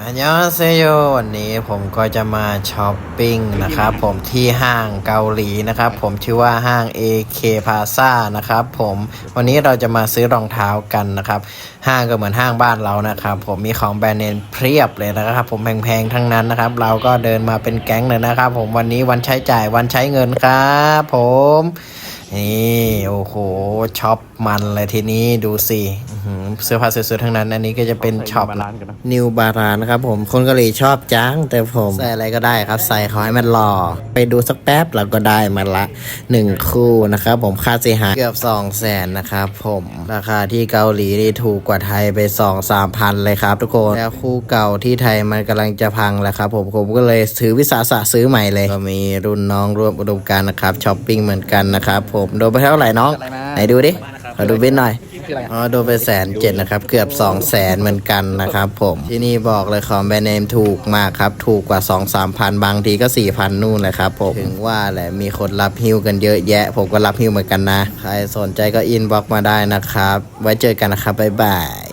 อันยองเซโยวันนี้ผมก็จะมาช้อปปิ้งนะครับผมที่ห้างเกาหลีนะครับผมชื่อว่าห้าง AK Plaza นะครับผมวันนี้เราจะมาซื้อรองเท้ากันนะครับ ห้างก็เหมือนห้างบ้านเรานะครับผมมีของแบรนด์เนมเพียบเลยนะครับ ผมแพงๆทั้งนั้นนะครับ เราก็เดินมาเป็นแก๊งเลยนะครับ ผมวันนี้วันใช้จ่ายวันใช้เงินครับผม นี่โอ้โหช็อปมันเลยทีนี้ดูสิอื้อหือเสื้อผ้าสวยๆทั้งนั้น อันนี้ก็จะเป็นช็อปร้านกันนะนิวบารานะครับผมคนเกาหลีชอบจังแต่ผมใส่อะไรก็ได้ครับ ใส่ขอให้มันหล่อไปดูสักแป๊บเราก็ได้มาละหนึ่งคู่นะครับผมค่าเสียหายเกือบสองแสนนะครับผมราคาที่เกาหลีนี่ถูกกว่าไทยไปสองสามพันเลยครับทุกคนแล้วคู่เก่าที่ไทยมันกำลังจะพังแล้วครับผมผมก็เลยถือวิสาสะซื้อใหม่เลยก็มีรุ่นน้องร่วมอุดมการณ์นะครับช้อปปิ้งเหมือนกันนะครับผมโดนไปเท่าไหร่น้อง ไหนดูดิขอดูบินหน่อยอ๋อโดนไปแสนเจ็ดนะครับ เกือบ2องแสนเหมือนกันนะครับผมที่นี่บอกเลยของแบรนด์เนมถูกมากครับ ถูกกว่า 2 3 0 0พันบางทีก็ 4 0 0นนู่นเลยครับผม ถึงว่าแหละมีคนรับฮิ้วกันเยอะแยะ ผมก็รับฮิ้วเหมือนกันนะ ใครสนใจก็อินบ็อกมาได้นะครับ ไว้เจอกันนะครับ บ๊ายบาย